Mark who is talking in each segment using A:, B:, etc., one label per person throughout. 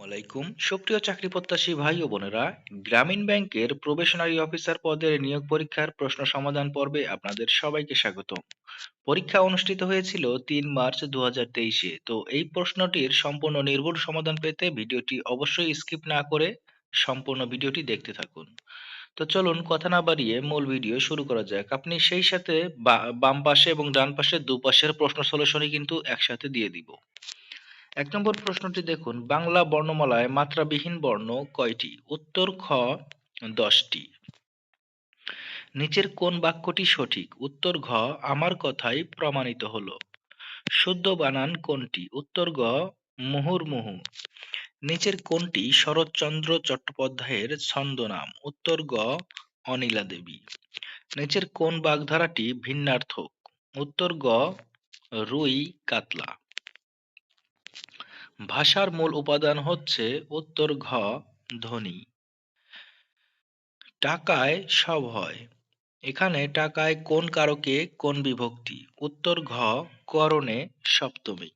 A: ওয়ালাইকুম সুপ্রিয় চাকরি প্রত্যাশী ভাই ও বোনেরা, গ্রামীণ ব্যাংকের প্রবেশনারি অফিসার পদের নিয়োগ পরীক্ষার প্রশ্ন সমাধান পর্বে আপনাদের সবাইকে স্বাগত পরীক্ষা অনুষ্ঠিত হয়েছিল তিন মার্চ দু তেইশে। তো এই প্রশ্নটির সম্পূর্ণ নির্ভুল সমাধান পেতে ভিডিওটি অবশ্যই স্কিপ না করে সম্পূর্ণ ভিডিওটি দেখতে থাকুন। তো চলুন কথা না বাড়িয়ে মূল ভিডিও শুরু করা যাক। আপনি সেই সাথে বাম পাশে এবং ডান পাশে দুপাশের প্রশ্ন সলিউশনই কিন্তু একসাথে দিয়ে দিব। এক নম্বর প্রশ্নটি দেখুন, বাংলা বর্ণমালায় মাত্রাবিহীন বর্ণ কয়টি? উত্তর খ, দশটি। নিচের কোন বাক্যটি সঠিক? উত্তর ঘ, আমার কথাই প্রমাণিত হলো। শুদ্ধ বানান কোনটি? উত্তর গ মুহুর্মুহু। নিচের কোনটি শরৎচন্দ্র চট্টোপাধ্যায়ের ছন্দনাম? উত্তর গ অনিলা দেবী। নিচের কোন বাগধারাটি ভিন্নার্থক? উত্তর গ রুই কাতলা। ভাষার মূল উপাদান হচ্ছে উত্তর ঘ, ধ্বনি। টাকায় সব হয়। এখানে টাকায় কোন কারকে কোন বিভক্তি? উত্তর ঘ, করণে সপ্তমী।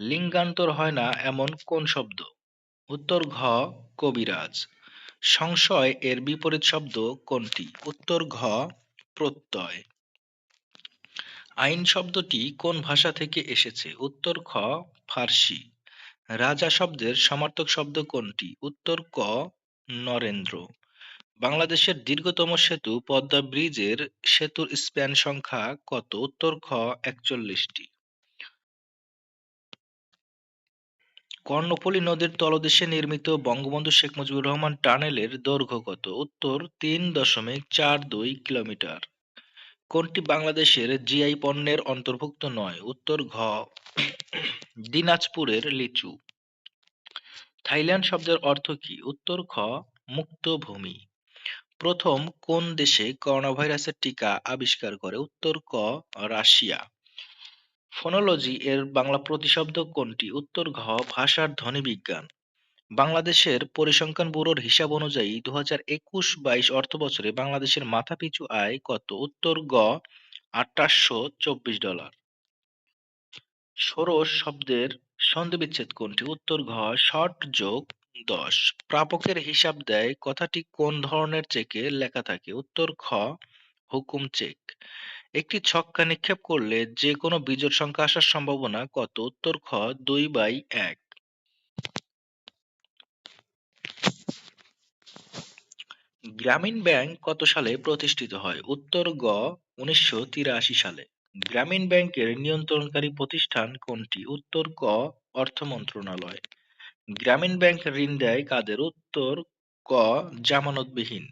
A: লিঙ্গান্তর হয় না এমন কোন শব্দ? উত্তর ঘ, কবিরাজ। সংশয় এর বিপরীত শব্দ কোনটি? উত্তর ঘ, প্রত্যয়। আইন শব্দটি কোন ভাষা থেকে এসেছে? উত্তর খ ফার্সি। রাজা শব্দের সমার্থক শব্দ কোনটি? উত্তর ক, নরেন্দ্র। বাংলাদেশের দীর্ঘতম সেতু পদ্মা ব্রিজের সেতুর স্প্যান সংখ্যা কত? উত্তর খ, একচল্লিশটি। কর্ণফুলী নদীর তলদেশে নির্মিত বঙ্গবন্ধু শেখ মুজিবুর রহমান টানেলের দৈর্ঘ্য কত? উত্তর তিন দশমিক চার দুই কিলোমিটার। কোনটি বাংলাদেশের জিআই পণ্যের অন্তর্ভুক্ত নয়? উত্তর ঘ, দিনাজপুরের লিচু। থাইল্যান্ড শব্দের অর্থ কি? উত্তর খ মুক্ত ভূমি প্রথম, কোন দেশে করোনা ভাইরাসের টিকা আবিষ্কার করে? উত্তর ক, রাশিয়া। ফোনোলজি এর বাংলা প্রতিশব্দ কোনটি? উত্তর ঘ, ভাষার ধ্বনি বিজ্ঞান বাংলাদেশের পরিসংখ্যান ব্যুরোর হিসাব অনুযায়ী দু হাজার একুশ বাইশ অর্থ বছরে বাংলাদেশের মাথাপিছু আয় কত? উত্তর গ আটাশশো চব্বিশ ডলার। ষোড়শ শব্দের সন্ধিবিচ্ছেদ কোনটি? উত্তর ঘ, ষট যোগ দশ। প্রাপকের হিসাব দেয় কথাটি কোন ধরনের চেকে লেখা থাকে? উত্তর খ, হুকুম চেক। একটি ছক্কা নিক্ষেপ করলে যে কোনো বিজোড় সংখ্যা আসার সম্ভাবনা কত? উত্তর খ, দুই বাই এক। গ্রামীণ ব্যাংক কত সালে প্রতিষ্ঠিত হয়? উত্তর গ, উনিশশো তিরাশি সালে। গ্রামীণ ব্যাংকের নিয়ন্ত্রণকারী প্রতিষ্ঠান কোনটি? উত্তর ক, অর্থ মন্ত্রণালয়। গ্রামীণ ব্যাংক ঋণ দেয় কাদের? উত্তর ক, জামানতবিহীন।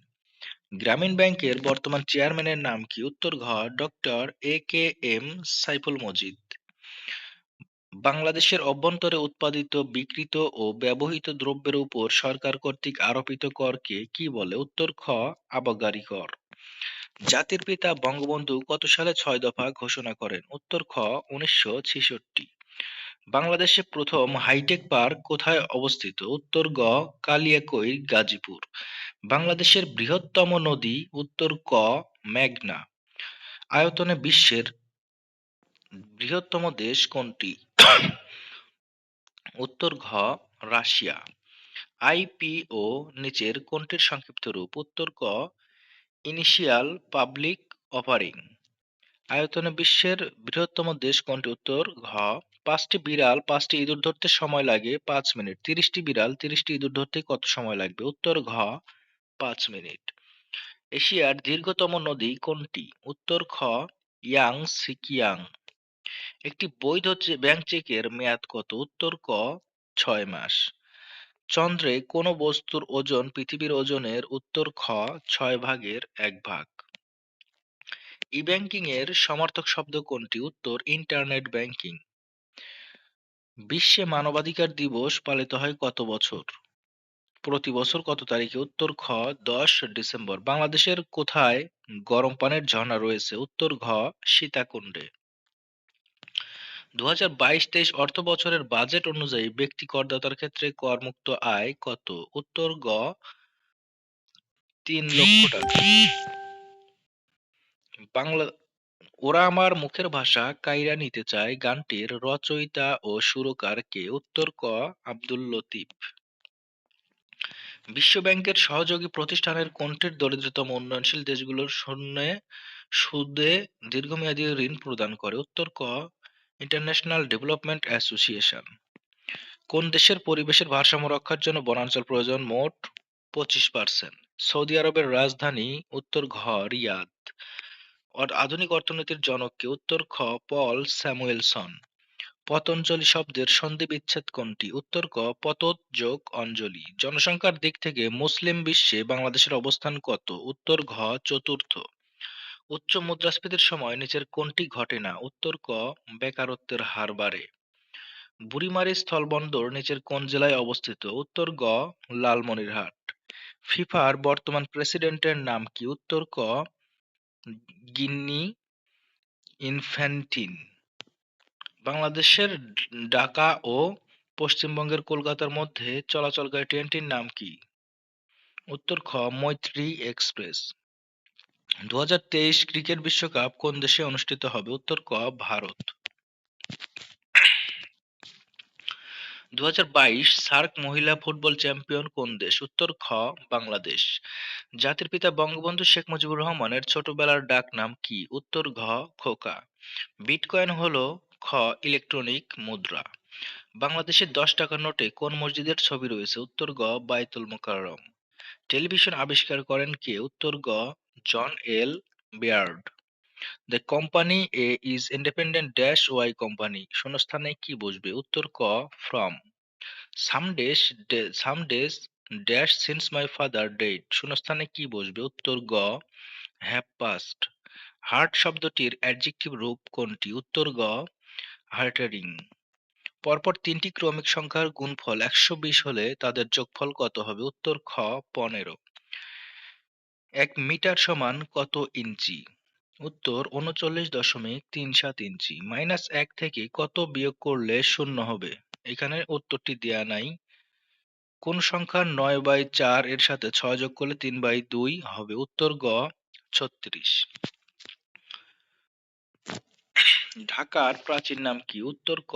A: গ্রামীণ ব্যাংকের বর্তমান চেয়ারম্যানের নাম কি? উত্তর ঘ, doctor A K M Saiful Majid. বাংলাদেশের অভ্যন্তরে উৎপাদিত বিকৃত ও ব্যবহৃত দ্রব্যের উপর সরকার কর্তৃক আরোপিত করকে কি বলে? উত্তর খ, আবগারি কর। জাতির পিতা বঙ্গবন্ধু কত সালে ছয় দফা ঘোষণা করেন? উত্তর খ, উনিশশো ছেষট্টি। বাংলাদেশে প্রথম হাইটেক পার্ক কোথায় অবস্থিত? উত্তর গ, কালিয়াকৈর, গাজীপুর। বাংলাদেশের বৃহত্তম নদী, উত্তর ক, মেঘনা। আয়তনে বিশ্বের বৃহত্তম দেশ কোনটি? উত্তর ঘ, রাশিয়া। আইপিও নিচের কোনটির সংক্ষিপ্ত রূপ? উত্তর ক, ইনিশিয়াল পাবলিক অফারিং আয়তনে বিশ্বের বৃহত্তম দেশ কোনটি? উত্তর ঘ, পাঁচটি বিড়াল, পাঁচটি ইঁদুর ধরতে সময় লাগে পাঁচ মিনিট। তিরিশটি বিড়াল, তিরিশটি ইঁদুর ধরতে কত সময় লাগবে? উত্তর ঘ, পাঁচ মিনিট। এশিয়ার দীর্ঘতম নদী কোনটি? উত্তর খ, ইয়াং সিকিয়াং। একটি বৈধ চে- ব্যাংক চেকের মেয়াদ কত? উত্তর ক, ছয় মাস। চন্দ্রে কোন বস্তুর ওজন পৃথিবীর ওজনের উত্তর খ, ছয় ভাগের এক ভাগ। ই ব্যাংকিং এর সমার্থক শব্দ কোনটি? উত্তর ইন্টারনেট ব্যাংকিং বিশ্বে মানবাধিকার দিবস পালিত হয় কত বছর? প্রতি বছর কত তারিখে? উত্তর খ, দশ ডিসেম্বর। বাংলাদেশের কোথায় গরম পানির ঝর্ণা রয়েছে? উত্তর ঘ, সীতাকুণ্ডে। দু হাজার বাইশ তেইশ অর্থ বছরের বাজেট অনুযায়ী ব্যক্তি করদাতার ক্ষেত্রে করমুক্ত আয় কত? উত্তর গ, তিন লক্ষ টাকা। বাংলা, ওরা আমার মুখের ভাষা কাইরা নিতে চায় গানটির রচয়িতা ও সুরকার কে? উত্তর ক, আব্দুল লতিফ। বিশ্ব ব্যাংকের সহযোগী প্রতিষ্ঠানের কোনটির দরিদ্রতম উন্নয়নশীল দেশগুলোর শূন্যে সুদে দীর্ঘমেয়াদী ঋণ প্রদান করে? উত্তর ক ইন্টারন্যাশনাল ডেভেলপমেন্ট অ্যাসোসিয়েশন কোন দেশের পরিবেশের ভারসাম্য রক্ষার জন্য বনাঞ্চল প্রয়োজন? মোট পঁচিশ পার্সেন্ট সৌদি আরবের রাজধানী উত্তর ঘ রিয়াদ। আধুনিক অর্থনীতির জনককে উত্তর খ, পল স্যামুয়েলসন। পতঞ্জলি শব্দের সন্ধি বিচ্ছেদ কোনটি? উত্তর ক পতত যোগ অঞ্জলি। জনসংখ্যার দিক থেকে মুসলিম বিশ্বে বাংলাদেশের অবস্থান কত? উত্তর ঘ, চতুর্থ। উচ্চ মুদ্রাস্ফীতির সময় নিচের কোনটি ঘটে না? উত্তর ক, বেকারত্বের হার বাড়ে। বুড়িমারি স্থলবন্দর নিচের কোন জেলায় অবস্থিত? উত্তর গ, লালমনিরহাট। ফিফার বর্তমান প্রেসিডেন্টের নাম কি? উত্তর ক, গিন্নি ইনফ্যান্টিন। বাংলাদেশের ঢাকা ও পশ্চিমবঙ্গের কলকাতার মধ্যে চলাচলকারী ট্রেনটির নাম কি? উত্তর খ, মৈত্রী এক্সপ্রেস। দু হাজার তেইশ ক্রিকেট বিশ্বকাপ কোন দেশে অনুষ্ঠিত হবে? উত্তর ক, ভারত। দু সার্ক মহিলা ফুটবল চ্যাম্পিয়ন কোন দেশ? উত্তর খ, বাংলাদেশ। জাতির পিতা বঙ্গবন্ধু শেখ মুজিবুর রহমানের ছোটবেলার ডাক নাম কি? উত্তর ঘ, খোকা। বিটকয়েন হলো খ, ইলেকট্রনিক মুদ্রা। বাংলাদেশের দশ টাকার নোটে কোন মসজিদের ছবি রয়েছে? উত্তর গ, বাইতুল মোকাররম। টেলিভিশন আবিষ্কার করেন কে? উত্তর গ John L Baird the company a is independent dash Y company শূন্যস্থানে কি বসবে? উত্তর ক from some days some days dash since my father dead শূন্যস্থানে কি বসবে? উত্তর গ হ্যাভ পাস্ট হার্ট শব্দটির অ্যাডজেক্টিভ রূপ কোনটি? উত্তর গ হার্টারিং পরপর তিনটি ক্রমিক সংখ্যার গুণফল একশো বিশ হলে তাদের যোগফল কত হবে? উত্তর খ, পনেরো। এক মিটার সমান কত ইঞ্চি? উত্তর উনচল্লিশ দশমিক তিন সাত ইঞ্চি। মাইনাস এক থেকে কত বিয়োগ করলে শূন্য হবে? এখানে উত্তরটি দেয়া নাই। কোন সংখ্যা নয় বাই চার এর সাথে ছয় যোগ করলে তিন বাই দুই হবে। উত্তর গ, ছত্রিশ। ঢাকার প্রাচীন নাম কি? উত্তর ক,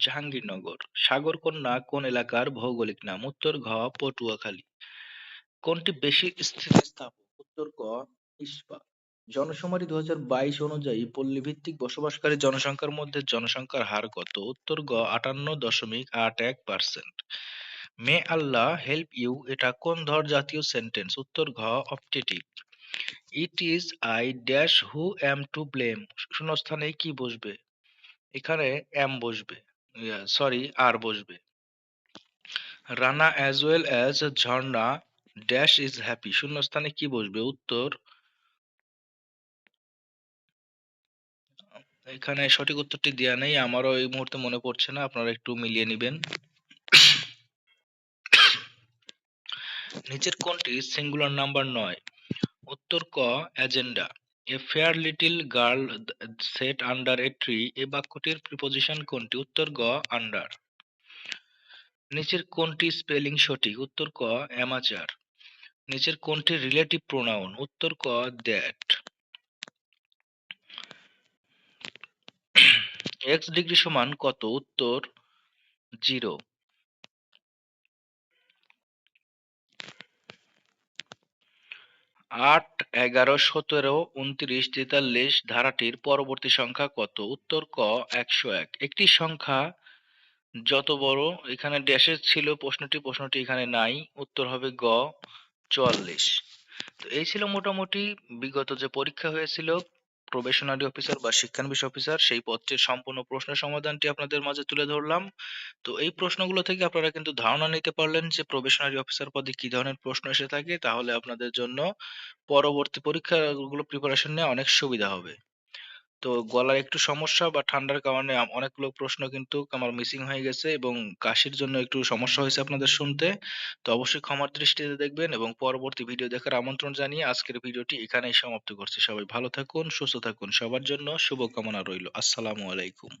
A: জাহাঙ্গীরনগর। সাগরকন্যা কোন এলাকার ভৌগোলিক নাম? উত্তর ঘ, পটুয়াখালী। কোনটি বেশি স্থিতিস্থাপক? উত্তর ক ইস্পাত। জনশুমারি দু বাইশ অনুযায়ী পল্লী ভিত্তিক বসবাসকারী জনসংখ্যার মধ্যে জনসংখ্যার হার কত? উত্তর গ, আটান্ন দশমিক আট এক percent. May Allah help you, এটা কোন ধর জাতীয় সেন্টেন্স? উত্তর ঘ, optative. It is I dash who am to blame. শূন্যস্থানে কি বসবে? এখানে অ্যাম বসবে। সরি, আর বসবে। Rana as well as Jharna dash is happy শূন্যস্থানে কি বসবে? উত্তর এখানে সঠিক উত্তরটি দেওয়া নেই, আমারও এই মুহূর্তে মনে পড়ছে না, আপনারা একটু মিলিয়ে নেবেন। নিচের কোনটি সিঙ্গুলার নাম্বার নয়। উত্তর ক agenda a fair little girl sat under a tree a বাক্যটির প্রিপোজিশন কোনটি? উত্তর গ আন্ডার নিচের কোনটি স্পেলিং সঠিক, উত্তর ক অ্যামাচার নিচের কোনটি রিলেটিভ প্রোনাউন উত্তর ক দ্যাট এক্স ডিগ্রি সমান কত? উত্তর জিরো আট, এগারো, সতেরো, উনত্রিশ, তেতাল্লিশ, ধারাটির পরবর্তী সংখ্যা কত? উত্তর ক, একশো এক। একটি সংখ্যা যত বড় এখানে ড্যাশের ছিল, প্রশ্নটি প্রশ্নটি এখানে নাই। উত্তর হবে গ চুয়াল্লিশ। তো এই ছিল মোটামুটি বিগত যে পরীক্ষা হয়েছিল প্রবেশনারি অফিসার বা শিক্ষানবিশ অফিসার সেই পদটির সম্পূর্ণ প্রশ্ন সমাধানটি আপনাদের মাঝে তুলে ধরলাম। তো এই প্রশ্নগুলো থেকে আপনারা কিন্তু ধারণা নিতে পারলেন যে প্রবেশনারি অফিসার পদে কি ধরনের প্রশ্ন এসে থাকে, তাহলে আপনাদের জন্য পরবর্তী পরীক্ষাগুলো প্রিপারেশন নেওয়া অনেক সুবিধা হবে। তো গলার একটু সমস্যা বা ঠান্ডার কারণে আম- অনেকগুলো প্রশ্ন কিন্তু আমার মিসিং হয়ে গেছে এবং কাশির জন্য একটু সমস্যা হয়েছে আপনাদের শুনতে। তো অবশ্যই ক্ষমার দৃষ্টিতে দেখবেন এবং পরবর্তী ভিডিও দেখার আমন্ত্রণ জানিয়ে আজকের ভিডিওটি এখানেই সমাপ্ত করছি। সবাই ভালো থাকুন, সুস্থ থাকুন। সবার জন্য শুভকামনা রইল। আসসালামু আলাইকুম।